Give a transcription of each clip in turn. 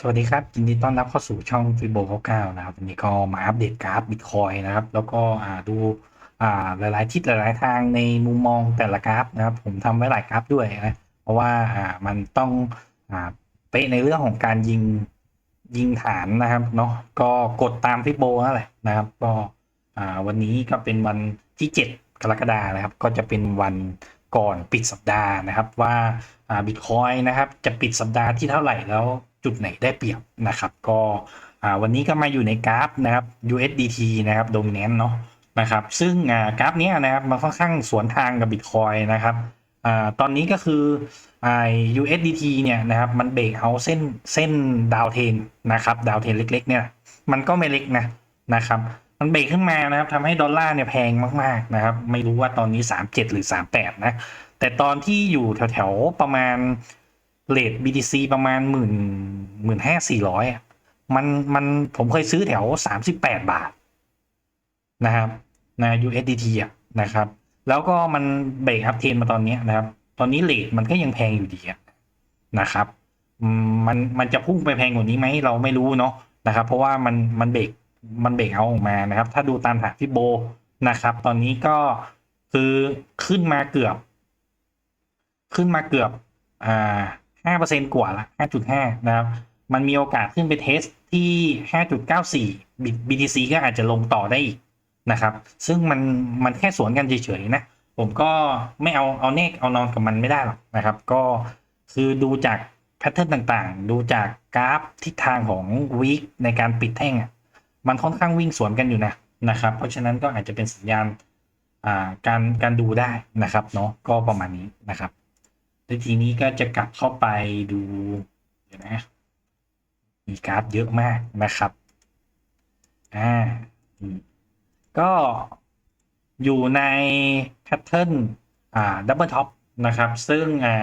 สวัสดีครับยินดีต้อนรับเข้าสู่ช่องฟิโบ99นะครับวันนี้ก็มาอัปเดตกราฟบิตคอยนะครับ แล้วก็ดูหลายๆทิศหลายๆทางในมุมมองแต่ละกราฟนะครับ ผมทำไว้หลายกราฟด้วยนะเพราะว่ามันต้องอเป๊ะในเรื่องของการยิงยิงฐานนะครับเนาะก็กดตามฟิโบนั่นแหละนะครับ ก็วันนี้ก็เป็นวันที่ 7 กรกฎาคมนะครับ ก็จะเป็นวันก่อนปิดสัปดาห์นะครับว่าบิตคอยนะครับจะปิดสัปดาห์ที่เท่าไหร่แล้ว จุดไหนได้เปรียบนะครับ ก็วันนี้ก็มาอยู่ในกราฟนะครับ USDT นะครับโดมิเนนต์เนาะนะครับ ซึ่งกราฟนี้นะครับมันค่อนข้างสวนทางกับบิตคอยนะครับอตอนนี้ก็คือ USDT เนี่ยนะครับมันเบรกเอาเส้นเส้นดาวเทนนะครับดาวเทนเล็กๆเนี่ยมันก็ไม่เล็กนะนะครับมันเบรกขึ้นมานะครับทำให้ดอลลาร์เนี่ยแพงมากๆนะครับไม่รู้ว่าตอนนี้ 37 หรือ 38 นะแต่ตอนที่อยู่แถวๆประมาณ เลท BTC ประมาณหมื่นหมื่นห้าสี่ร้อยอะมันมันผมเคยซื้อแถว38บแปดบาทนะครับนะ USDT อะนะครับ แล้วก็มันเบรกอัพเทนมาตอนนี้นะครับ ตอนนี้เลทมันก็ยังแพงอยู่ดีอะนะครับมมันมันจะพุ่งไปแพงกว่านี้ไหมเราไม่รู้เนาะนะครับ เพราะว่ามันมันเบรกมันเบรกเอาออกมานะครับ ถ้าดูตามฐานฟิโบนะครับ ตอนนี้ก็คือขึ้นมาเกือบ ขึ้นมาเกือบอ่า ห้าเปอร์เซ็นกว่าละห้าจุดห้านะครับ มันมีโอกาสขึ้นไปเทสที่ห้าจุดเก้าสี่ BTC ก็อาจจะลงต่อได้อีกนะครับ ซึ่งมันมันแค่สวนกันเฉยๆนะ ผมก็ไม่เอาเอาเนกเอานอนกับมันไม่ได้หรอกนะครับ ก็คือดูจากแพทเทิร์นต่างๆ ดูจากกราฟทิศทางของวีคในการปิดแท่งอะ มันค่อนข้างวิ่งสวนกันอยู่นะนะครับ เพราะฉะนั้นก็อาจจะเป็นสัญญาณการการดูได้นะครับเนาะก็ประมาณนี้นะครับ วทีนี้ก็จะกลับเข้าไปดูเดี๋ยวนะ มีกราฟเยอะมากนะครับ อ่า ก็อยู่ในแพทเทิร์น อ่า ดับเบิลท็อปนะครับ ซึ่ง อ่า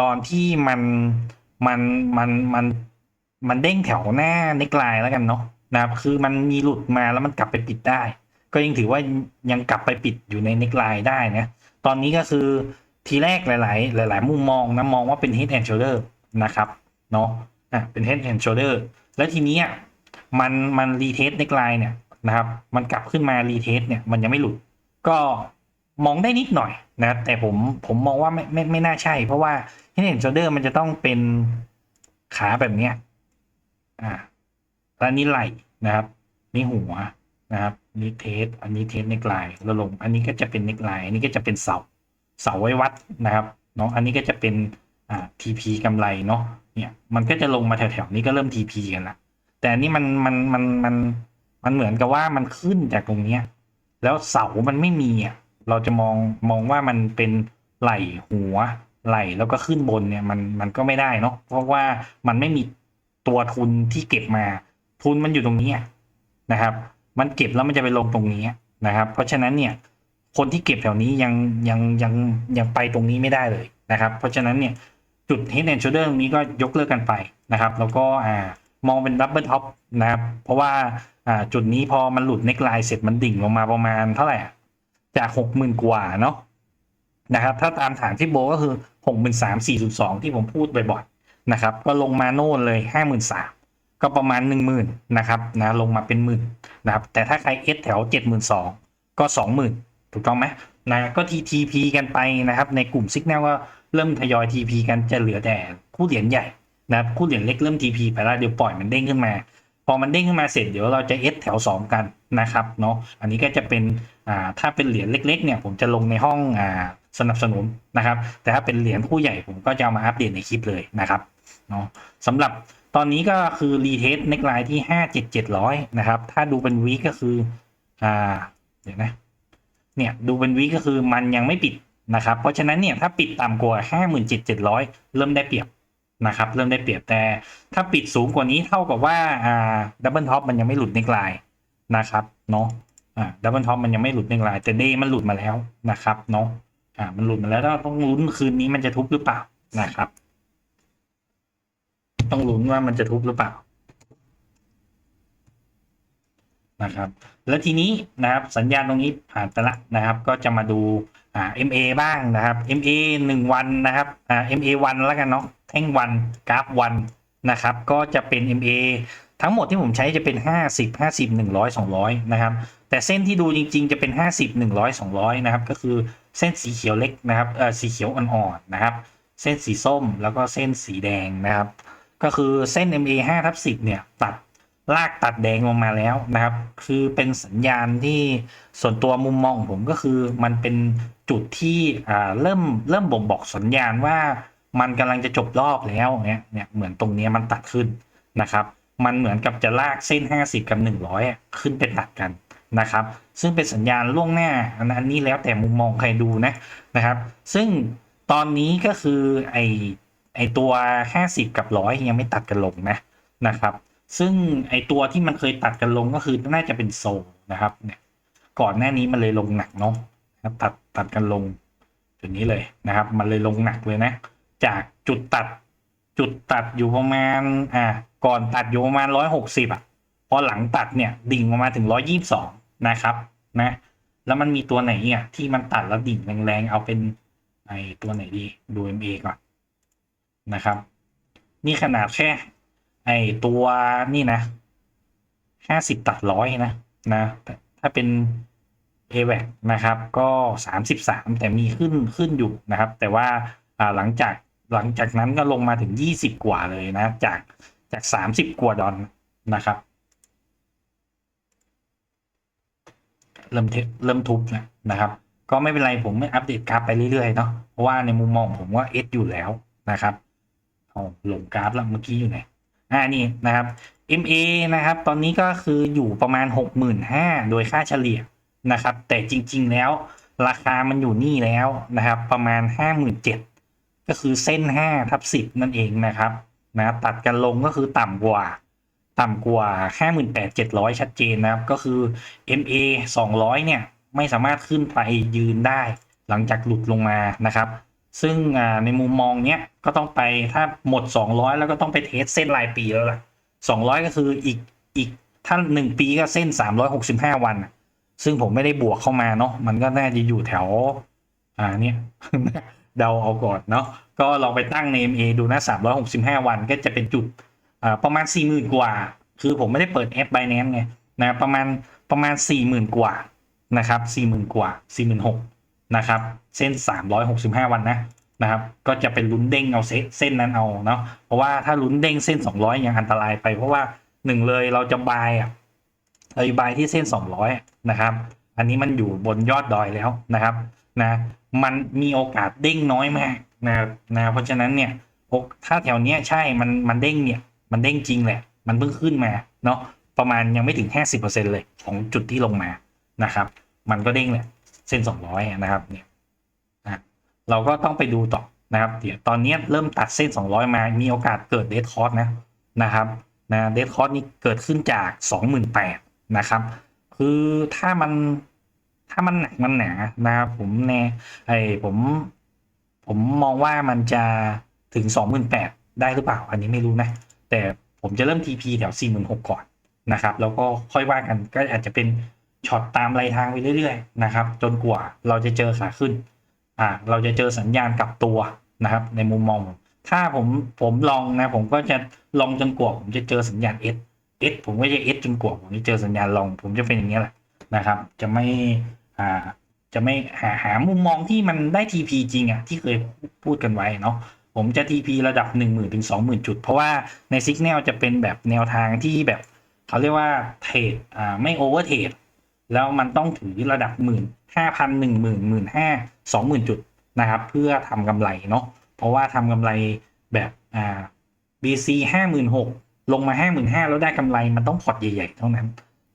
ตอนที่มัน มัน มัน มัน มันเด้งแถวหน้าในกลายแล้วกันเนาะนะครับ คือมันมีหลุดมาแล้วมันกลับไปปิดได้ ก็ยังถือว่ายังกลับไปปิดอยู่ในนิกไลน์ได้นะ ตอนนี้ก็คือ ทีแรกหลาย ๆ หลาย ๆ มุมมองนะมองว่าเป็น head and shoulder นะครับเนาะอะเป็น head and shoulder แล้วทีนี้อะมันมันรีเทสนิกลน์เนี่ยนะครับ มันกลับขึ้นมารีเทสเนี่ยมันยังไม่หลุด ก็มองได้นิดหน่อยนะ แต่ผมผมมองว่าไม่ไม่ไม่น่าใช่ เพราะว่า head and shoulder มันจะต้องเป็นขาแบบเนี้ยอ่าแล้วนี่ไหล่นะครับนี่หัวนะครับนี่เทสอันนี้เทสเนกไลน์แล้วลง อันนี้ก็จะเป็นเนกไลน์อันนี้ก็จะเป็นเสา เสาไว้วัดนะครับเนาะอันนี้ก็จะเป็นอ่า TP กำไรเนาะเนี่ยมันก็จะลงมาแถวๆนี้ก็เริ่ม TP กันละแต่อันนี้มันมันมันมันมันเหมือนกับว่ามันขึ้นจากตรงเนี้ยแล้วเสามันไม่มีอะเราจะมองมองว่ามันเป็นไหลหัวไหลแล้วก็ขึ้นบนเนี่ยมันมันก็ไม่ได้เนาะเพราะว่ามันไม่มีตัวทุนที่เก็บมา ทุนมันอยู่ตรงนี้นะครับ มันเก็บแล้วมันจะไปลงตรงนี้นะครับ เพราะฉะนั้นเนี่ย คนที่เก็บแถวนี้ยังยังยังยังไปตรงนี้ไม่ได้เลยนะครับ เพราะฉะนั้นเนี่ยจุด head and shoulder ตรงนี้ก็ยกเลิกกันไปนะครับ แล้วก็อ่ามองเป็นดับเบิลท็อปนะครับ เพราะว่าอ่าจุดนี้พอมันหลุดเน็กไลน์เสร็จมันดิ่งลงมาประมาณเท่าไหร่จากหกหมื่นกว่าเนาะนะครับถ้าตามฐานที่โบก็คือหกหมื่นสามสี่สองที่ผมพูดบ่อยๆนะครับก็ลงมาโน่นเลยห้าหมื่นสามก็ประมาณหนึ่งหมื่นนะครับนะลงมาเป็นหมื่นนะครับแต่ถ้าใครเอสแถวเจ็ดหมื่นสองก็สองหมื่น ถูกต้องไหมนะก็ TTP กันไปนะครับ ในกลุ่ม Signal ก็เริ่มทยอย TP กันจะเหลือแต่คู่เหรียญใหญ่นะครับคู่เหรียญเล็กเริ่ม TP ไปแล้วเดี๋ยวปล่อยมันเด้งขึ้นมา พอมันเด้งขึ้นมาเสร็จเดี๋ยวเราจะ S แถว 2 กันนะครับเนาะอันนี้ก็จะเป็นอ่าถ้าเป็นเหรียญเล็กๆเนี่ยผมจะลงในห้องอ่าสนับสนุนนะครับ แต่ถ้าเป็นเหรียญคู่ใหญ่ผมก็จะามาอัปเดตในคลิปเลยนะครับเนาะสำหรับตอนนี้ก็คือรีเทสเน็กไลน์ที่ 57700 นะครับ ถ้าดูเป็นวีก็คืออ่าเดี๋ยวนะ เนี่ยดูเป็นวีก็คือมันยังไม่ปิดนะครับเพราะฉะนั้นเนี่ยถ้าปิดต่ำกว่าห้าหมื่นเจ็ดเจ็ดร้อยเริ่มได้เปรียบนะครับเริ่มได้เปรียบแต่ถ้าปิดสูงกว่านี้เท่ากับว่าอ่าดับเบิลท็อปมันยังไม่หลุดในกลายนะครับเนาะอ่าดับเบิลท็อปมันยังไม่หลุดในกลายแต่เดย์มันหลุดมาแล้วนะครับเนาะอ่ามันหลุดมาแล้วต้องลุ้นคืนนี้มันจะทุบหรือเปล่านะครับ ต้องลุ้นว่ามันจะทุบหรือเปล่า นะครับ แล้วทีนี้นะครับสัญญาณตรงนี้ผ่านไปละนะครับ ก็จะมาดูอ่า MA บ้างนะครับ MA หนึ่งวันนะครับอ่า MA วันแล้วกันเนาะแท่งวันกราฟวันนะครับ ก็จะเป็น MA ทั้งหมดที่ผมใช้จะเป็น 50 50 100 200 นะครับ แต่เส้นที่ดูจริง ๆ จะเป็น 50 100 200 นะครับ ก็คือเส้นสีเขียวเล็กนะครับเออสีเขียวอ่อนๆนะครับ เส้นสีส้มแล้วก็เส้นสีแดงนะครับ ก็คือเส้น MA 5ทับ10 เนี่ย ตัด ลากตัดแดงลงมาแล้วนะครับ คือเป็นสัญญาณที่ส่วนตัวมุมมองผมก็คือมันเป็นจุดที่เริ่มเริ่มบ่งบอกสัญญาณว่ามันกำลังจะจบรอบแล้วเนี่ยเนี่ยเหมือนตรงนี้มันตัดขึ้นนะครับ มันเหมือนกับจะลากเส้น 50 กับ 100อะขึ้นไปตัดกันนะครับ ซึ่งเป็นสัญญาณล่วงหน้าอันอันนี้แล้วแต่มุมมองใครดูนะนะครับ ซึ่งตอนนี้ก็คือไอไอตัว 50 กับ 100 ยังไม่ตัดกันลงนะนะครับ ซึ่งไอตัวที่มันเคยตัดกันลงก็คือน่าจะเป็นโซลนะครับ เนี่ย ก่อนหน้านี้มันเลยลงหนักเนาะตัดตัดกันลงจุดนี้เลยนะครับ มันเลยลงหนักเลยนะ จากจุดตัด จุดตัดอยู่ประมาณอ่าก่อนตัดอยู่ประมาณร้อยหกสิบอะพอหลังตัดเนี่ยดิ่งออกมาถึงร้อยยี่สิบสองนะครับนะแล้วมันมีตัวไหนอะที่มันตัดแล้วดิ่งแรงๆเอาเป็นไอตัวไหนดีดู MA ก่อนนะครับ นี่ขนาดแค่ ไอตัวนี่นะห้าสิบตัดร้อยนะนะ ถ้าเป็น a v a c นะครับ ก็สามสิบสามแต่มีขึ้นขึ้นอยู่นะครับ แต่ว่าหลังจากหลังจากนั้นก็ลงมาถึงยี่สิบกว่าเลยนะ จากจากสามสิบกว่าดอลนะครับ เริ่มเทเริ่มทุบแล้วนะครับ ก็ไม่เป็นไรผมไม่อัปเดตกราฟไปเรื่อยๆเนาะเพราะว่าในมุมมองผมว่าเอสอยู่แล้วนะครับเอาลงกราฟแล้วเมื่อกี้อยู่ไหน อ่านี่นะครับ MA นะครับ ตอนนี้ก็คืออยู่ประมาณ 65,000 โดยค่าเฉลี่ยนะครับ แต่จริง ๆ แล้วราคามันอยู่นี่แล้วนะครับ ประมาณ 57,000 ก็คือเส้น5ทับ10 นั่นเองนะครับนะตัดกันลงก็คือต่ำกว่า ต่ำกว่า 58,700 ชัดเจนนะครับ ก็คือ MA 200 เนี่ย ไม่สามารถขึ้นไปยืนได้ หลังจากหลุดลงมานะครับ ซึ่งในมุมมองเนี้ยก็ต้องไปถ้าหมด 200 แล้วก็ต้องไปเทสเส้นรายปีแล้วล่ะ 200 ก็คืออีกอีกถ้าหนึ่งปีก็เส้น 365 วัน ซึ่งผมไม่ได้บวกเข้ามาเนาะมันก็น่าจะอยู่แถว อ่าเนี่ยเดาเอาก่อนเนาะก็ลองไปตั้งใน MA ดูนะ 365 วันก็จะเป็นจุดอ่าประมาณ 40,000 กว่า คือผมไม่ได้เปิดแอป Binance ไงนะประมาณประมาณ 40,000 กว่านะครับ40,000 กว่า 46,000 นะครับ เส้น 365 วันนะนะครับ ก็จะเป็นลุ้นเด้งเอาเส้นนั้นเอาเนาะเพราะว่าถ้าลุ้นเด้งเส้น 200 ยังอันตรายไป เพราะว่าหนึ่งเลยเราจะบายอะเราบายที่เส้น 200 นะครับ อันนี้มันอยู่บนยอดดอยแล้วนะครับนะมันมีโอกาสเด้งน้อยมากนะนะเพราะฉะนั้นเนี่ยโอถ้าแถวเนี้ยใช่มันมันเด้งเนี่ยมันเด้งจริงแหละ มันเพิ่งขึ้นมาเนาะประมาณยังไม่ถึง 50%เลยของจุดที่ลงมานะครับ มันก็เด้งแหละ เส้น200นะครับเนี่ยนะเราก็ต้องไปดูต่อนะครับเดี๋ยวตอนนี้เริ่มตัดเส้น 200 มามีโอกาสเกิดเด d คอร์สนะนะครับนะเด d คอร์สนี้เกิดขึ้นจาก 28,000นะครับ คือถ้ามันถ้ามันหนักมันหนานะครับผมแน่ไอผมผมมองว่ามันจะถึง 28,000ได้หรือเปล่า อันนี้ไม่รู้นะ แต่ผมจะเริ่ม TP แถว 46,000ก่อนนะครับ แล้วก็ค่อยว่ากันก็อาจจะเป็น ช็อตตามรทางไปเรื่อยๆนะครับ จนกว่าเราจะเจอขาขึ้นอ่าเราจะเจอสัญญาณกลับตัวนะครับ ในมุมมองผมถ้าผมผมลองนะผมก็จะลองจนกว่าผมจะเจอสัญญาณ S S ผมก็จะ S จนกว่าผมจะเจอสัญญาณลอง ผมจะเป็นอย่างนี้ยแหละนะครับ จะไม่อ่าจะไม่หาหามุมมองที่มันได้ TP จริงอะที่เคยพูดกันไว้เนาะผมจะ TP ระดับ 1 0,000ถึง20,000 จุด เพราะว่าใน Signal จะเป็นแบบแนวทางที่แบบเขาเรียกว่าเทรดอ่าไม่โอเวอร์เทรด แล้วมันต้องถือระดับหมื่นห้าพันหนึ่งหมื่นหมื่นห้าสองหมื่นจุดนะครับ เพื่อทำกำไรเนาะเพราะว่าทำกำไรแบบอ่า BC ห้าหมื่นหกลงมาห้าหมื่นห้าแล้วได้กำไรมันต้องพอร์ตใหญ่ๆเท่านั้น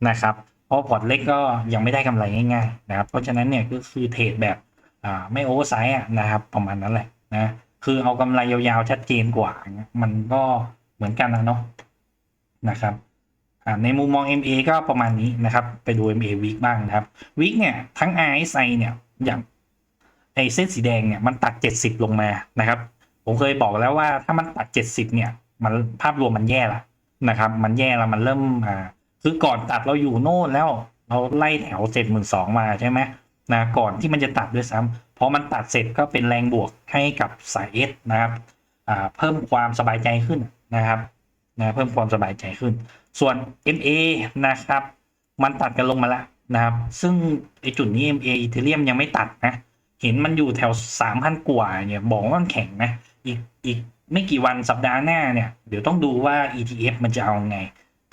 นะครับเพราะพอร์ตเล็กก็ยังไม่ได้กำไรง่ายๆนะครับเพราะฉะนั้นเนี่ยก็คือเทรดแบบอ่าไม่โอเวอร์ไซส์นะครับประมาณนั้นแหละนะคือเอากำไรยาวๆชัดเจนกว่า มันก็เหมือนกันนะเนาะนะครับ ในมุมมอง MA ก็ประมาณนี้นะครับ ไปดู MA week บ้างนะครับ week เนี่ย ทั้ง RSI เนี่ยอย่างไอเส้นสีแดงเนี่ยมันตัด 70 ลงมานะครับ ผมเคยบอกแล้วว่าถ้ามันตัด 70 เนี่ย มันภาพรวมมันแย่ละนะครับ มันแย่แล้วมันเริ่มอ่าคือก่อนตัดเราอยู่โน่นแล้วเราไล่แถวเจ็ดหมื่นสองมาใช่ไหมนะก่อนที่มันจะตัดด้วยซ้ำพอมันตัดเสร็จก็เป็นแรงบวกให้กับสายเอสนะครับเพิ่มความสบายใจขึ้นนะครับนะเพิ่มความสบายใจขึ้น ส่วน MA นะครับ มันตัดกันลงมาแล้วนะครับ ซึ่งไอจุดนี้ MA อีเทเรียมยังไม่ตัดนะ เห็นมันอยู่แถว 3,000 กว่าเนี่ย บอกว่ามันแข็งนะ อีกอีกไม่กี่วันสัปดาห์หน้าเนี่ย เดี๋ยวต้องดูว่า ETF มันจะเอาไง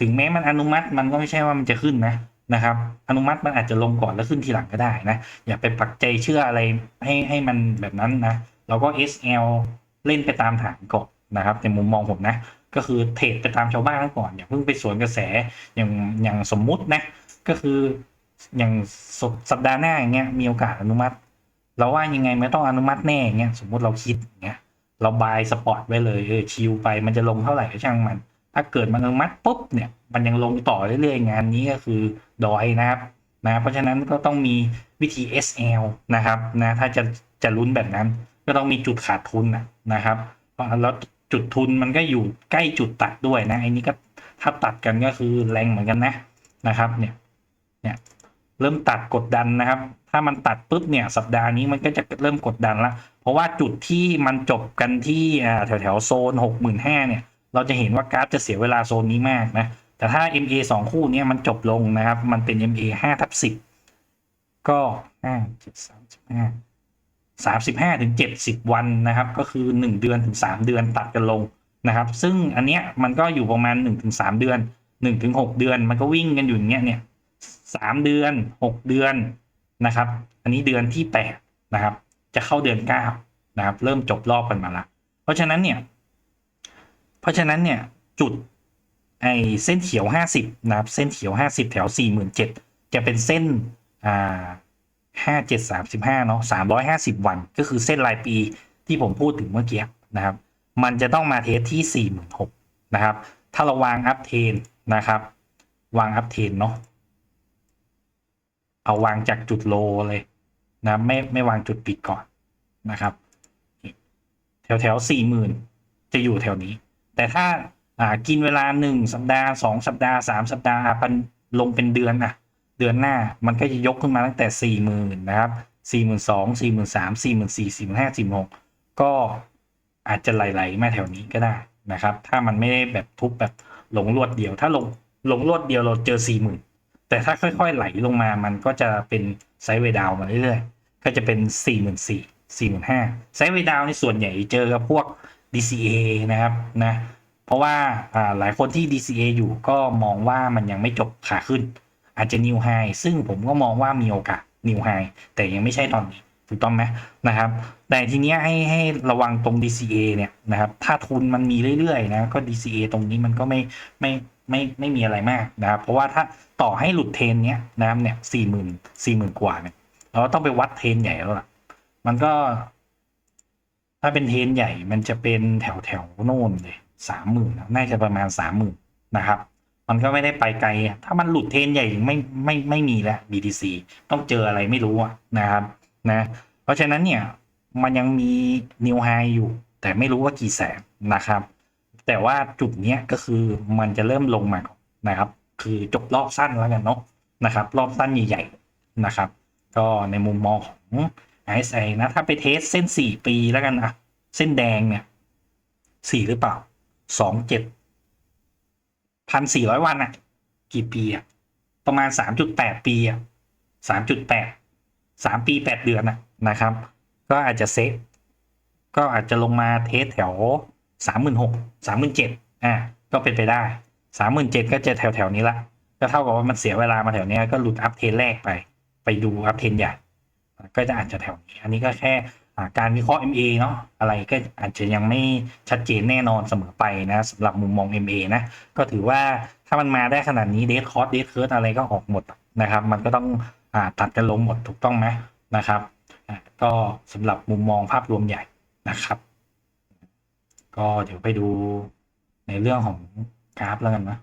ถึงแม้มันอนุมัติมันก็ไม่ใช่ว่ามันจะขึ้นนะนะครับ อนุมัติมันอาจจะลงก่อนแล้วขึ้นทีหลังก็ได้นะ อย่าไปปักใจเชื่ออะไรให้ให้มันแบบนั้นนะ แล้วก็ SL เล่นไปตามฐานก่อนนะครับในมุมมองผมนะ ก็คือเทรดไปตามชาวบ้านก่อนอย่าเพิ่งไปสวนกระแสอย่างอย่างสมมุตินะ ก็คืออย่างสสัปดาห์หน้าอย่างเงี้ยมีโอกาสอนุมัติ เราว่ายังไงไม่ต้องอนุมัติแน่อย่างเงี้ยสมมุติเราคิดอย่างเงี้ยเราบายสปอร์ตไว้เลยเออชิลไปมันจะลงเท่าไหร่ก็ช่างมัน ถ้าเกิดมันอนุมัติปุ๊บเนี่ยมันยังลงต่อเรื่อยๆงานนี้ก็คือดอยนะครับนะเพราะฉะนั้นก็ต้องมีวิธี SL นะครับนะถ้าจะจะลุ้นแบบนั้นก็ต้องมีจุดขาดทุนนะครับเพราะแล้ว จุดทุนมันก็อยู่ใกล้จุดตัดด้วยนะไอ้นี้ก็ถ้าตัดกันก็คือแรงเหมือนกันนะนะครับ เนี่ยเนี่ยเริ่มตัดกดดันนะครับ ถ้ามันตัดปุ๊บเนี่ยสัปดาห์นี้มันก็จะเริ่มกดดันละเพราะว่าจุดที่มันจบกันที่แถวแถวๆโซนหกหมื่นห้าเนี่ย เราจะเห็นว่ากราฟจะเสียเวลาโซนนี้มากนะแต่ถ้า MA สองคู่เนี้มันจบลงนะครับ มันเป็น MA ห้าทับสิบก็ห้าเจ็ ดสามสิบห้าถึงเจ็ดสิบวันนะครับ ก็คือหนึ่งเดือนถึงสามเดือนตัดกันลงนะครับ ซึ่งอันเนี้ยมันก็อยู่ประมาณหนึ่งถึงสามเดือนหนึ่งถึงหกเดือน มันก็วิ่งกันอยู่อย่างเงี้ยเนี่ยสามเดือนหกเดือนนะครับ อันนี้เดือนที่แปดนะครับ จะเข้าเดือนเก้านะครับ เริ่มจบรอบกันมาละเพราะฉะนั้นเนี่ยเพราะฉะนั้นเนี่ยจุดไอเส้นเขียวห้าสิบนะครับเส้นเขียวห้าสิบแถวสี่หมื่นเจ็ดจะเป็นเส้นอ่า ห้าเจ็ดสามสิบห้าเนาะสามร้อยห้าสิบวัน ก็คือเส้นรายปีที่ผมพูดถึงเมื่อกี้นะครับ มันจะต้องมาเทสที่สี่หมื่นหกนะครับ ถ้าเราวางอัพเทนนะครับ วางอัพเทนเนาะเอาวางจากจุดโลเลยนะไม่ไม่วางจุดปิดก่อนนะครับ แถวแถวสี่หมื่นจะอยู่แถวนี้ แต่ถ้าอ่ากินเวลาหนึ่งสัปดาห์สองสัปดาห์สามสัปดาห์ปันลงเป็นเดือนนะ เดือนหน้ามันก็จะยกขึ้นมาตั้งแต่สี่หมื่นนะครับสี่หมื่นสองสี่หมื่นสามสี่หมื่นสี่สี่หมื่นห้าสี่หมื่นหกก็อาจจะไหลๆมาแถวนี้ก็ได้นะครับ ถ้ามันไม่ได้แบบทุบแบบหลงรวดเดียว ถ้าลงลงรวดเดียวเราเจอสี่หมื่นแต่ถ้าค่อยๆไหลลงมามันก็จะเป็นไซด์เวดาวมาเรื่อยๆ ก็จะเป็นสี่หมื่นสี่สี่หมื่นห้าไซด์เวดาวน์ในส่วนใหญ่เจอกับพวก DCA นะครับนะเพราะว่าอ่าหลายคนที่ DCA อยู่ก็มองว่ามันยังไม่จบขาขึ้น อาจจะ New High ซึ่งผมก็มองว่ามีโอกาส New High แต่ยังไม่ใช่ตอนนี้ถูกต้องไหมนะครับ แต่ทีเนี้ยให้ให้ระวังตรง DCA เนี่ยนะครับ ถ้าทุนมันมีเรื่อยๆนะก็ DCA ตรงนี้มันก็ไม่ไม่ไม่ไม่มีอะไรมากนะครับ เพราะว่าถ้าต่อให้หลุดเทนเนี้ยนะครับเนี่ยสี่หมื่นสี่หมื่นกว่าเนี่ยเราต้องไปวัดเทนใหญ่แล้วล่ะ มันก็ ถ้าเป็นเทนใหญ่มันจะเป็นแถวแถวโน่นเลยสามหมื่นน่าจะประมาณสามหมื่นนะครับ มันก็ไม่ได้ไปไกล ถ้ามันหลุดเทนใหญ่ไม่ไม่ไม่มีแล้ว BTC ต้องเจออะไรไม่รู้นะครับนะเพราะฉะนั้นเนี่ยมันยังมีนิวไฮอยู่ แต่ไม่รู้ว่ากี่แสนนะครับ แต่ว่าจุดเนี้ยก็คือมันจะเริ่มลงมานนะครับ คือจบรอบสั้นแล้วกันเนาะนะครับ รอบสั้นใหญ่ๆนะครับ ก็ในมุมมองของ RSI นะ ถ้าไปเทสเส้นสี่ปีแล้วกันอะเส้นแดงเนี่ยสี่หรือเปล่าสองเจ็ด พันสี่ร้อยวันอะกี่ปีอะประมาณสามจุดแปดปีอะสามจุดแปดสามปีแปดเดือนอะนะครับ ก็อาจจะเซฟก็อาจจะลงมาเทสแถวสามหมื่นหกสามหมื่นเจ็ดอ่าก็เป็นไปได้สามหมื่นเจ็ดก็จะแถวแถวนี้ละ ก็เท่ากับว่ามันเสียเวลามาแถวเนี้ยก็หลุดอัพเทนแรกไป ไปดูอัพเทนใหญ่ ก็จะอาจจะแถวนี้ อันนี้ก็แค่ การวิเคราะห์ MA เนาะอะไรก็อาจจะยังไม่ชัดเจนแน่นอนเสมอไปนะสำหรับมุมมอง MA นะก็ถือว่าถ้ามันมาได้ขนาดนี้เดทคอร์สเดทเคิร์ดอะไรก็ออกหมดนะครับ มันก็ต้องอตัดกันลงหมดถูกต้องไหมนะครับก็สำหรับมุมมองภาพรวมใหญ่นะครับ ก็เดี๋ยวไปดูในเรื่องของกราฟแล้วกันนะ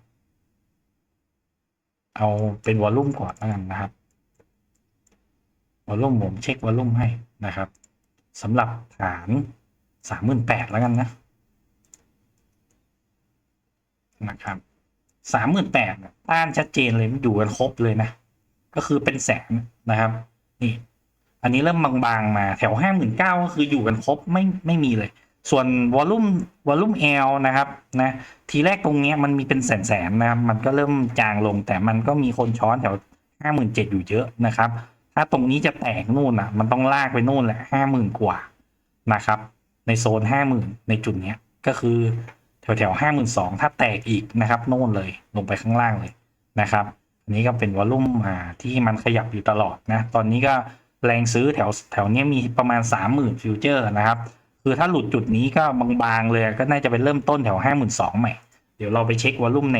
เอาเป็นวอลลุ่มก่อนแล้วกันนะครับวอลลุ่มผมเช็ควอลลุ่มให้นะครับ สำหรับฐานสามหมื่นแปดแล้วกันนะนะครับสามหมื่นแปดต้านชัดเจนเลยมันอยู่กันครบเลยนะ ก็คือเป็นแสนนะครับ นี่ อันนี้เริ่มบางๆมาแถวห้าหมื่นเก้าก็คืออยู่กันครบไม่ไม่มีเลย ส่วนวอลลุ่มวอลลุ่ม L นะครับนะทีแรกตรงเนี้ยมันมีเป็นแสนๆนะครับ มันก็เริ่มจางลงแต่มันก็มีคนช้อนแถวห้าหมื่นเจ็ดอยู่เยอะนะครับ ถ้าตรงนี้จะแตกนู่นอะ มันต้องลากไปนู่นแหละห้าหมื่นกว่านะครับ ในโซนห้าหมื่นในจุดเนี้ยก็คือแถวแถวห้าหมื่นสองถ้าแตกอีกนะครับนู่นเลยลงไปข้างล่างเลยนะครับอันนี้ก็เป็นวอลลุ่มอ่าที่มันขยับอยู่ตลอดนะ ตอนนี้ก็แรงซื้อแถวแถวเนี้ยมีประมาณสามหมื่นฟิวเจอร์นะครับ คือถ้าหลุดจุดนี้ก็บางๆเลยก็น่าจะเป็นเริ่มต้นแถวห้าหมื่นสองใหม่ เดี๋ยวเราไปเช็ควอลลุ่มใน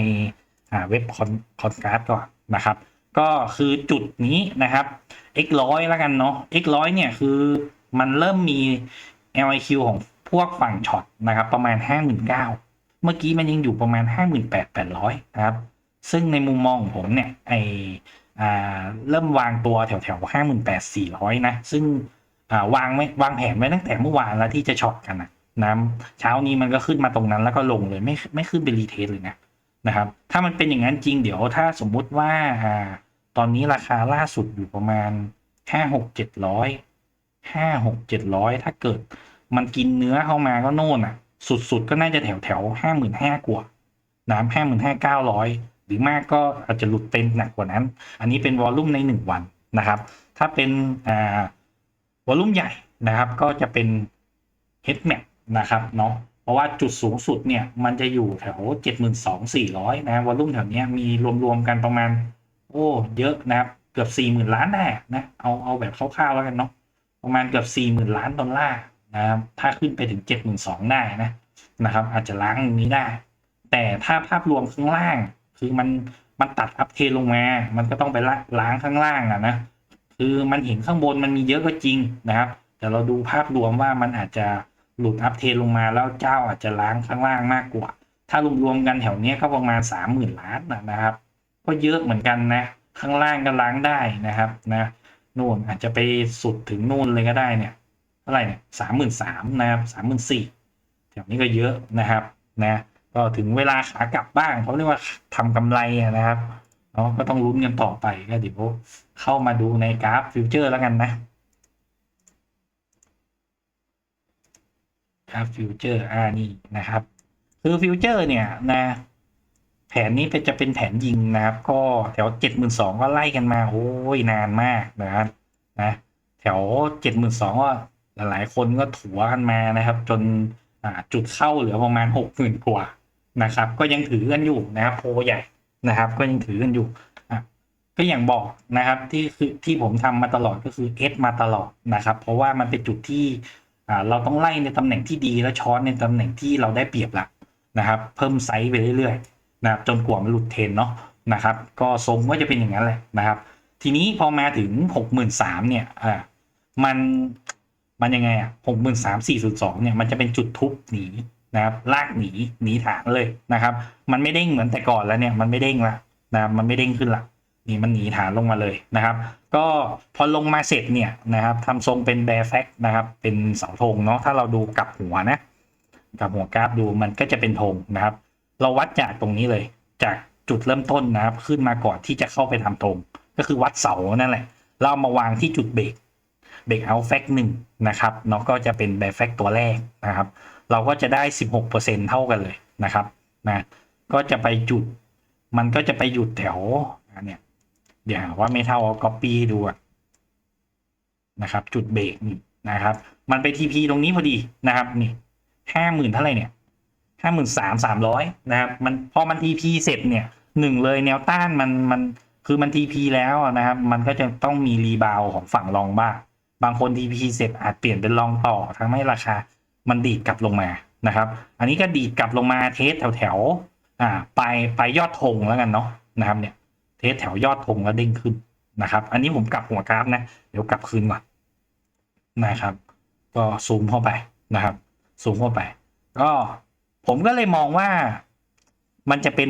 อ่าเว็บคอนคอนการ์ดก่อนนะครับ ก็คือจุดนี้นะครับ x ร้อยแล้วกันเนาะ x ร้อยเนี่ยคือมันเริ่มมี LIQ ของพวกฝั่งช็อตนะครับ ประมาณ 59,000เมื่อกี้มันยังอยู่ประมาณ 58,800นะครับ ซึ่งในมุมมองของผมเนี่ยไออ่าเริ่มวางตัวแถวแถว58,400นะ ซึ่งอ่าวางไว้วางแผนไว้ตั้งแต่เมื่อวานแล้วที่จะช็อตกันนะนะเช้านี้มันก็ขึ้นมาตรงนั้นแล้วก็ลงเลยไม่ไม่ขึ้นเป็นรีเทสเลยนะนะครับ ถ้ามันเป็นอย่างนั้นจริงเดี๋ยวถ้าสมมุติว่าอ่า ตอนนี้ราคาล่าสุดอยู่ประมาณห้าหกเจ็ดร้อยห้าหกเจ็ดร้อยถ้าเกิดมันกินเนื้อเข้ามาก็โน่นอะ สุดๆก็น่าจะแถวแถวห้าหมื่นห้ากว่าน้ำห้าหมื่นห้าเก้าร้อยหรือมากก็อาจจะหลุดเป็นหนักกว่านั้น อันนี้เป็นวอลลุ่มในหนึ่งวันนะครับ ถ้าเป็นอ่าวอลลุ่มใหญ่นะครับ ก็จะเป็น head map นะครับเนาะเพราะว่าจุดสูงสุดเนี่ย มันจะอยู่แถวเจ็ดหมื่นสองสี่ร้อยนะวอลลุ่มแถวนี้มีรวมๆกันประมาณ โอ้เยอะนะครับ เกือบสี่หมื่นล้านได้นะเอาเอาแบบคร่าวๆแล้วกันเนาะประมาณเกือบสี่หมื่นล้านดอลลาร์นะครับถ้าขึ้นไปถึงเจ็ดหมื่นสองได้นะนะครับ อาจจะล้างตรงนี้ได้ แต่ถ้าภาพรวมข้างล่าง คือมันมันตัดอัพเทนลงมา มันก็ต้องไปล้างข้างล่างอะนะคือมันเห็นข้างบนมันมีเยอะก็จริงนะครับ แต่เราดูภาพรวมว่ามันอาจจะหลุดอัพเทนลงมาแล้วเจ้าอาจจะล้างข้างล่างมากกว่า ถ้ารวมๆกันแถวเนี้ยก็ประมาณสามหมื่นล้านนะครับ ก็เยอะเหมือนกันนะ ข้างล่างก็ล้างได้นะครับนะนู่นอาจจะไปสุดถึงนู่นเลยก็ได้เนี่ยเท่าไหร่เนี่ยสามหมื่นสามนะครับสามหมื่นสี่แถวนี้ก็เยอะนะครับนะก็ถึงเวลาขากลับบ้างเขาเรียกว่าทำกำไรนะครับเนาะก็ต้องลุ้นกันต่อไปก็เดี๋ยวเข้ามาดูในกราฟฟิวเจอร์แล้วกันนะกราฟฟิวเจอร์อ่านี่นะครับ คือฟิวเจอร์เนี่ยนะ แผนนี้เป็นจะเป็นแผนยิงนะครับ ก็แถวเจ็ดหมื่นสองก็ไล่กันมา โอ้ยนานมากนะครับนะแถวเจ็ดหมื่นสองก็หลายๆ คนก็ถัวกันมานะครับ จนจุดเข้าเหลือประมาณหกหมื่นกว่านะครับ ก็ยังถือกันอยู่นะครับโพใหญ่นะครับ ก็ยังถือกันอยู่ก็อย่างบอกนะครับที่คือที่ผมทำมาตลอดก็คือเอสมาตลอดนะครับ เพราะว่ามันเป็นจุดที่เราต้องไล่ในตำแหน่งที่ดีและช้อนในตำแหน่งที่เราได้เปรียบละนะครับ เพิ่มไซส์ไปเรื่อยๆ นะครับจนกว่ามันหลุดเทรนเนาะนะครับก็ทรงก็จะเป็นอย่างนั้นแหละนะครับ ทีนี้พอมาถึงหกหมื่นสามเนี่ยอ่ามันมันยังไงอะหกหมื่นสามสี่ศูนย์สองเนี่ยมันจะเป็นจุดทุบหนีนะครับลากหนีหนีฐานเลยนะครับ มันไม่เด้งเหมือนแต่ก่อนแล้วเนี่ยมันไม่เด้งละนะมันไม่เด้งขึ้นละนี่มันหนีฐานลงมาเลยนะครับ ก็พอลงมาเสร็จเนี่ยนะครับทำทรงเป็นแบร์แฟกนะครับ เป็นเสาธงเนาะถ้าเราดูกับหัวนะ กับหัวกราฟดูมันก็จะเป็นธงนะครับ เราวัดจากตรงนี้เลย จากจุดเริ่มต้นนะครับ ขึ้นมาก่อนที่จะเข้าไปทำธงก็คือวัดเสานั่นแหละ เรามาวางที่จุดเบรกเบรกเอาแฟกหนึ่งนะครับเนาะก็จะเป็นแบรแฟกตัวแรกนะครับ เราก็จะได้ 16%เท่ากันเลยนะครับนะก็จะไปจุด มันก็จะไปหยุดแถวเนี่ยเดี๋ยวว่าไม่เท่าเอาก๊อปปี้ดูนะครับ จุดเบรกนี่นะครับ มันไปทีพีตรงนี้พอดีนะครับนี่ห้าหมื่นเท่าไหร่เนี่ย ห้าหมื่นสามสามร้อยนะครับมันพอมันทีพีเสร็จเนี่ยหนึ่งเลยแนวต้านมันมันคือมันทีพีแล้วนะครับ มันก็จะต้องมีรีบาวของฝั่งรองบ้างบางคนทีพีเสร็จอาจเปลี่ยนเป็นรองต่อทำให้ราคามันดีดกลับลงมานะครับ อันนี้ก็ดีดกลับลงมาเทสแถวแถวอ่าไปไปยอดธงแล้วกันเนาะนะครับเนี่ยเทสแถวยอดธงแล้วเด้งขึ้นนะครับ อันนี้ผมกลับหัวกราฟนะ เดี๋ยวกลับคืนก่อนนะครับ ก็ซูมเข้าไปนะครับ ซูมเข้าไป ก็ ผมก็เลยมองว่ามันจะเป็น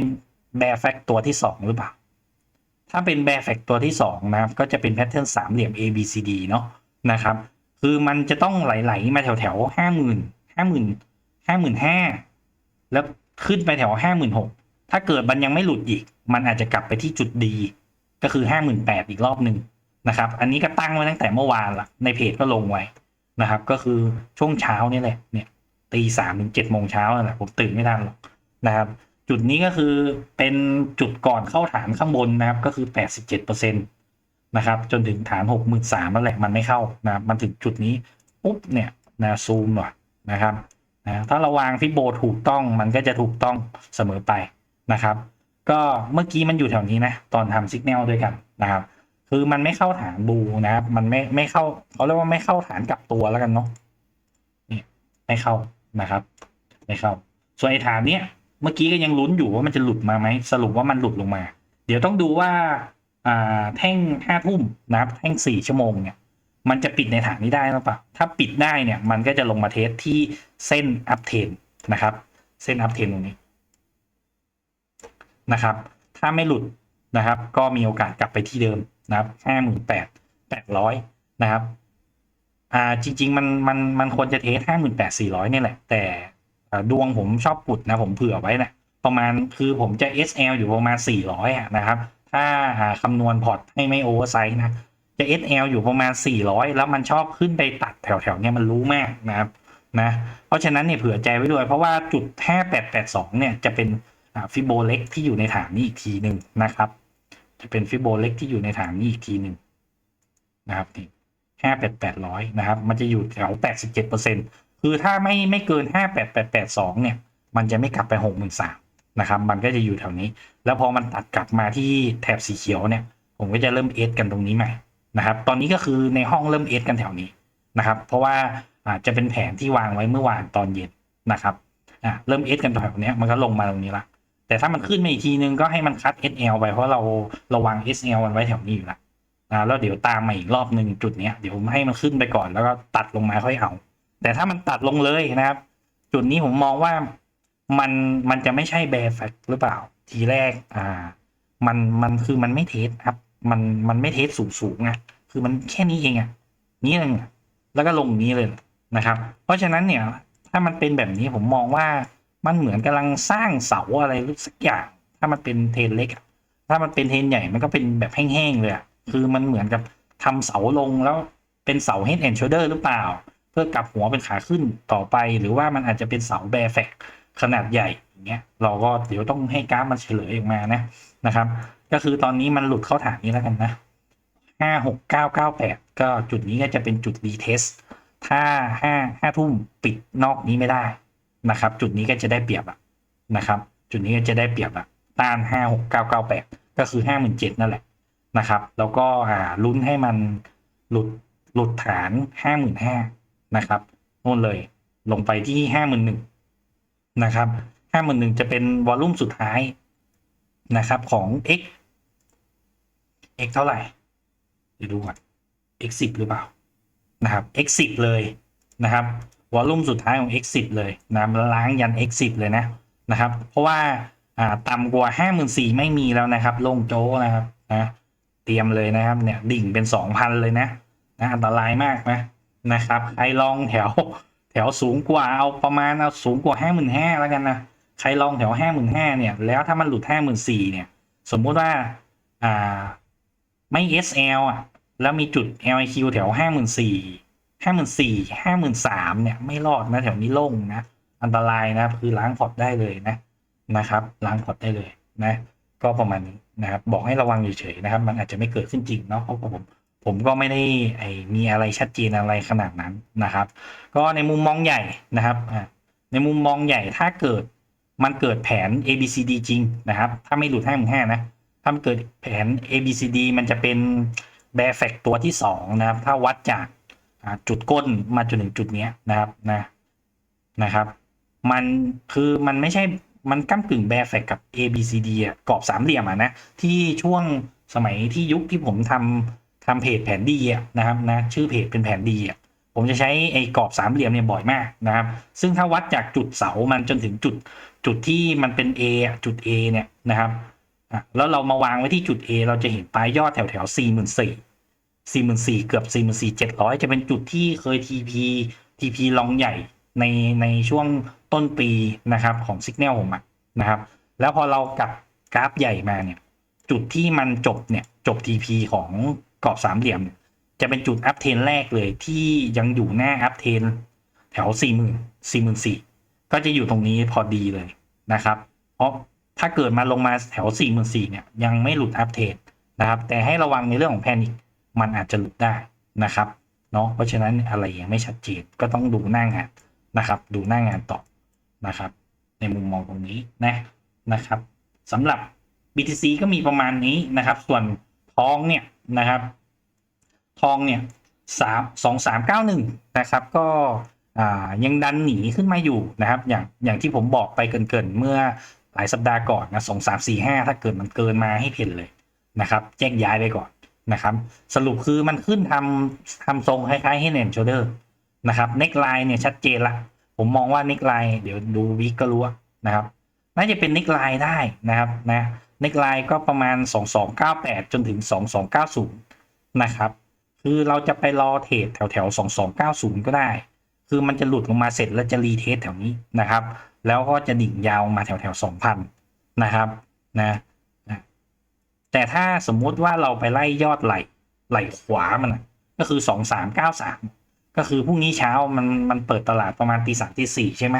แบร์แฟกตัวที่สองหรือเปล่า ถ้าเป็นแบร์แฟกตัวที่สองนะครับ ก็จะเป็นแพทเทิร์นสามเหลี่ยม A B C D เนาะนะครับ คือมันจะต้องไหลๆมาแถวแถวห้าหมื่นห้าหมื่นห้าหมื่นห้าแล้วขึ้นไปแถวห้าหมื่นหกถ้าเกิดมันยังไม่หลุดอีก มันอาจจะกลับไปที่จุดดี ก็คือห้าหมื่นแปดอีกรอบหนึ่งนะครับ อันนี้ก็ตั้งไว้ตั้งแต่เมื่อวานละในเพจก็ลงไว้นะครับ ก็คือช่วงเช้านี่แหละเนี่ย ตีสามถึงเจ็ดโมงเช้าแหละผมตื่นไม่ทันหรอกนะครับ จุดนี้ก็คือเป็นจุดก่อนเข้าฐานข้างบนนะครับ ก็คือแปดสิบเจ็ดเปอร์เซ็นตนะครับ จนถึงฐานหกหมื่นสามนั่นแหละมันไม่เข้านะครับมันถึงจุดนี้ปุ๊บเนี่ยนะซูมหน่อยนะครับนะถ้าเราวางฟิโบถูกต้องมันก็จะถูกต้องเสมอไปนะครับ ก็เมื่อกี้มันอยู่แถวนี้นะ ตอนทำสัญญาณด้วยกันนะครับ คือมันไม่เข้าฐานบูนะครับ มันไม่ไม่เข้าเขาเรียกว่าไม่เข้าฐานกลับตัวแล้วกันเนาะนี่ไม่เข้า นะครับไม่เข้าส่วนไอ้ฐานเนี้ยเมื่อกี้ก็ยังลุ้นอยู่ว่ามันจะหลุดมาไหมสรุปว่ามันหลุดลงมา เดี๋ยวต้องดูว่าอ่าแท่งห้าทุ่มนะครับแท่งสี่ชั่วโมงเนี่ยมันจะปิดในฐานนี้ได้หรือเปล่าถ้าปิดได้เนี่ยมันก็จะลงมาเทสที่เส้นอัพเทนนะครับ เส้นอัพเทนตรงนี้นะครับ ถ้าไม่หลุดนะครับ ก็มีโอกาสกลับไปที่เดิมนะครับห้าหมื่นแปดแปดร้อยนะครับ อ่าจริง ๆ มันมันมันควรจะเทสห้าหมื่นแปดสี่ร้อยนี่แหละ แต่ดวงผมชอบปุดนะผมเผื่อไว้นะประมาณคือผมจะ SL อยู่ประมาณสี่ร้อยนะครับ ถ้าหาคำนวณพอร์ตให้ไม่โอเวอร์ไซส์นะ จะ SL อยู่ประมาณ 400 แล้วมันชอบขึ้นไปตัดแถวๆเนี้ยมันรู้มากนะครับนะเพราะฉะนั้นเนี่ยเผื่อใจไว้ด้วย เพราะว่าจุด 5882 เนี่ยจะเป็นฟิโบเล็กที่อยู่ในฐานนี้อีกทีหนึ่งนะครับ จะเป็นฟิโบเล็กที่อยู่ในฐานนี้อีกทีหนึ่งนะครับนี่ 58800นะครับ มันจะอยู่แถว87%คือถ้าไม่ไม่เกิน58882เนี่ย มันจะไม่กลับไป63,000นะครับ มันก็จะอยู่แถวนี้ แล้วพอมันตัดกลับมาที่แถบสีเขียวเนี่ย ผมก็จะเริ่มเอสกันตรงนี้ใหม่นะครับ ตอนนี้ก็คือในห้องเริ่มเอสกันแถวนี้นะครับ เพราะว่าอาจจะเป็นแผนที่วางไว้เมื่อวานตอนเย็นนะครับอ่าเริ่มเอสกันแถวนี้มันก็ลงมาตรงนี้ละแต่ถ้ามันขึ้นมาอีกทีนึงก็ให้มันคัด SL ไปเพราะเราเราวาง SL มันไว้แถวนี้อยู่ละ่าแล้วเดี๋ยวตามมาอีกรอบหนึ่งจุดเนี้ยเดี๋ยวให้มันขึ้นไปก่อนแล้วก็ตัดลงมาค่อยเอา แต่ถ้ามันตัดลงเลยนะครับ จุดนี้ผมมองว่ามันมันจะไม่ใช่แบร์แฟกหรือเปล่า ทีแรกอ่า มันมันคือมันไม่เทสครับ มันมันไม่เทสสูงสูงไงคือมันแค่นี้เองอะนี้เองแล้วก็ลงนี้เลยนะครับ เพราะฉะนั้นเนี่ยถ้ามันเป็นแบบนี้ผมมองว่ามันเหมือนกำลังสร้างเสาอะไรสักอย่าง ถ้ามันเป็นเทนเล็กถ้ามันเป็นเทนใหญ่มันก็เป็นแบบแห้งๆเลยอะ คือมันเหมือนกับทำเสาลงแล้วเป็นเสา head and shoulder หรือเปล่า เพื่อกลับหัวเป็นขาขึ้นต่อไป หรือว่ามันอาจจะเป็นเสาแบร์แฟกขนาดใหญ่อย่างเงี้ยเราก็เดี๋ยวต้องให้กราฟมันเฉลยออกมานะนะครับ ก็คือตอนนี้มันหลุดเข้าฐานนี้แล้วกันนะห้าหกเก้าเก้าแปดก็จุดนี้ก็จะเป็นจุดรีเทสถ้าห้าห้าทุ่มปิดนอกนี้ไม่ได้นะครับ จุดนี้ก็จะได้เปรียบอะนะครับ จุดนี้ก็จะได้เปรียบอะต้านห้าหกเก้าเก้าแปดก็คือห้าหมื่นเจ็ดนั่นแหละ นะครับ แล้วก็ลุ้นให้มันหลุดหลุดฐานห้าหมื่นห้านะครับนู่นเลยลงไปที่ห้าหมื่นหนึ่งนะครับห้าหมื่นหนึ่งจะเป็นวอลลุ่มสุดท้ายนะครับของ x x เท่าไหร่เดี๋ยวดูก่อน x 10หรือเปล่านะครับ x 10เลยนะครับวอลลุ่มสุดท้ายของ x 10เลยนะล้างยัน x 10เลยนะนะครับ เพราะว่าอ่าต่ำกว่าห้าหมื่นสี่ไม่มีแล้วนะครับ ลงโจ้นะครับนะ เตรียมเลยนะครับ เนี่ยดิ่งเป็นสองพันเลยนะนะอันตรายมากนะนะครับใครลองแถวแถวสูงกว่าเอาประมาณเอาสูงกว่าห้าหมื่นห้าแล้วกันนะใครลองแถวห้าหมื่นห้าเนี่ย แล้วถ้ามันหลุดห้าหมื่นสี่เนี่ย สมมุติว่าอ่าไม่ SL อะ แล้วมีจุด LIQ แถวห้าหมื่นสี่ห้าหมื่นสี่ห้าหมื่นสามเนี่ยไม่รอดนะแถวนี้โล่งนะอันตรายนะคือล้างพอร์ตได้เลยนะนะครับ ล้างพอร์ตได้เลยนะ ก็ประมาณนี้ นะครับบอกให้ระวังเฉยๆนะครับ มันอาจจะไม่เกิดขึ้นจริงเนาะเพราะผมผมก็ไม่ได้ไอมีอะไรชัดเจนอะไรขนาดนั้นนะครับ ก็ในมุมมองใหญ่นะครับในมุมมองใหญ่ถ้าเกิดมันเกิดแผน A B C D จริงนะครับ ถ้าไม่หลุดห้มื่นห้นะถ้ามันเกิดแผน A B C D มันจะเป็นแบร์แฟกตัวที่สองนะครับ ถ้าวัดจากจุดก้นมาจนถึงจุดนี้นะครับนะนะครับ มันคือมันไม่ใช่ มันก้ากึ่งแบร์แฟกกับ A B C D อะกรอบสามเหลี่ยมอะนะที่ช่วงสมัยที่ยุคที่ผมทำทำเพจแผนดีอะนะครับนะชื่อเพจเป็นแผนดีอะผมจะใช้ไอ้กรอบสามเหลี่ยมเนี่ยบ่อยมากนะครับ ซึ่งถ้าวัดจากจุดเสามันจนถึงจุดจุดที่มันเป็น A อะจุด A เนี่ยนะครับอะแล้วเรามาวางไว้ที่จุด A เราจะเห็นปลายยอดแถวแถวสี่หมื่นสี่สี่หมื่นสี่เกือบสี่หมื่นสี่เจ็ดร้อยจะเป็นจุดที่เคย TP TP ลองใหญ่ในในช่วง ต้นปีนะครับของสิกแนลผมะนะครับ แล้วพอเรากลับกราฟใหญ่มาเนี่ย จุดที่มันจบเนี่ยจบ TP ของกรอบสามเหลี่ยม จะเป็นจุดอัพเทนแรกเลยที่ยังอยู่หน้าอัพเทนแถวสี่หมื่น44,000ก็จะอยู่ตรงนี้พอดีเลยนะครับ เพราะถ้าเกิดมาลงมาแถว 44,000เนี่ยยังไม่หลุดอัปเทรดนะครับ แต่ให้ระวังในเรื่องของแพนิคมันอาจจะหลุดได้นะครับเนาะเพราะฉะนั้นอะไรยังไม่ชัดเจนก็ต้องดูหน้างานนะครับ ดูหน้างานต่อ นะครับ ในมุมมองตรงนี้นะนะครับสำหรับ BTC ก็มีประมาณนี้นะครับ ส่วนทองเนี่ยนะครับ ทองเนี่ยสามสองสามเก้าหนึ่งนะครับ ก็ยังดันหนีขึ้นมาอยู่นะครับ อย่างอย่างที่ผมบอกไปเกินๆเมื่อหลายสัปดาห์ก่อนนะสองสามสี่ห้าถ้าเกิดมันเกินมาให้เพ่นเลยนะครับ แจ้งย้ายไปก่อนนะครับ สรุปคือมันขึ้นทำทำทรงคล้ายๆให้เนนโชเดอร์นะครับเน็กไลน์เนี่ยชัดเจนละ ผมมองว่าน็กไลเดี๋ยวดูวิกก็รู้นะครับ น่าจะเป็นน็กไลได้นะครับนะน็กไลก็ประมาณ 2298 จนถึง 2290 นะครับ คือเราจะไปรอเทรดแถวแถว2290 ก็ได้ คือมันจะหลุดลงมาเสร็จแล้วจะรีเทสแถวนี้นะครับ แล้วก็จะดิ่งยาวมาแถวแถว2,000 นะครับนะนะแต่ถ้าสมมุติว่าเราไปไล่ยอดไหลไหลขวามันก็คือ 2393 ก็คือพรุ่งนี้เช้ามันมันเปิดตลาดประมาณตีสามตีสี่ใช่ไหม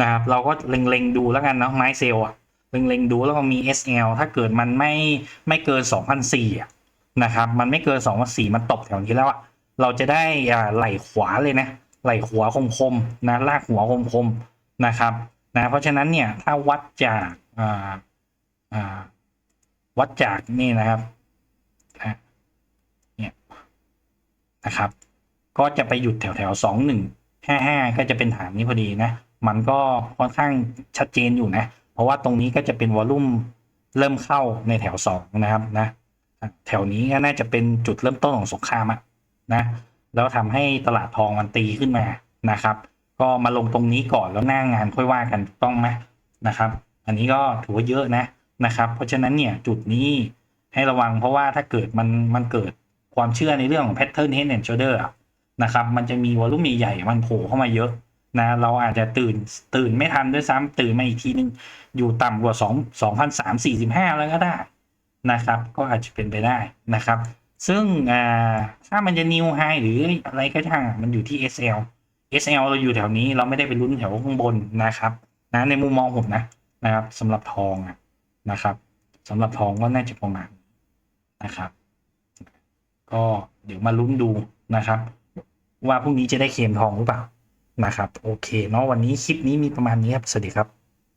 นะครับเราก็เล็งๆดูแล้วกันเนาะไม้เซลล์อะเล็งๆดูแล้วก็มี SL ถ้าเกิดมันไม่ไม่เกิน2,004อะนะครับมันไม่เกิน2,004มันตกแถวนี้แล้วอะเราจะได้อ่าไหลขวาเลยนะไหลขวาคมๆนะลากหัวคมๆนะครับนะเพราะฉะนั้นเนี่ยถ้าวัดจากอ่าอ่าวัดจากนี่นะครับเนี่ยนะครับ ก็จะไปหยุดแถวแถวสองหนึ่งห้าห้าก็จะเป็นฐานนี้พอดีนะ มันก็ค่อนข้างชัดเจนอยู่นะ เพราะว่าตรงนี้ก็จะเป็นวอลลุ่มเริ่มเข้าในแถวสองนะครับนะ แถวนี้ก็น่าจะเป็นจุดเริ่มต้นของสงครามอะนะ แล้วทำให้ตลาดทองมันตีขึ้นมานะครับ ก็มาลงตรงนี้ก่อนแล้วหน้างงานค่อยว่ากันต้องไหมนะครับ อันนี้ก็ถือว่าเยอะนะนะครับ เพราะฉะนั้นเนี่ยจุดนี้ให้ระวังเพราะว่าถ้าเกิดมันมันเกิดความเชื่อในเรื่องของ pattern head and shoulder นะครับ มันจะมีวอลลุ่มใหญ่ๆมันโผล่เข้ามาเยอะนะเราอาจจะตื่นตื่นไม่ทันด้วยซ้ำตื่นมาอีกทีนึงอยู่ต่ำกว่า2 2,345 แล้วก็ได้นะครับ ก็อาจจะเป็นไปได้นะครับ ซึ่งถ้ามันจะ new high หรืออะไรก็ช่างมันอยู่ที่ SL SL เราอยู่แถวนี้เราไม่ได้ไปลุ้นแถวข้างบนนะครับนะในมุมมองผมนะนะครับสำหรับทองนะครับสำหรับทองก็น่าจะประมาณนะครับ ก็เดี๋ยวมาลุ้นดูนะครับ ว่าพรุ่งนี้จะได้เคมทองหรือเปล่านะครับ โอเคเนาะวันนี้คลิปนี้มีประมาณนี้ครับ สวัสดีครับ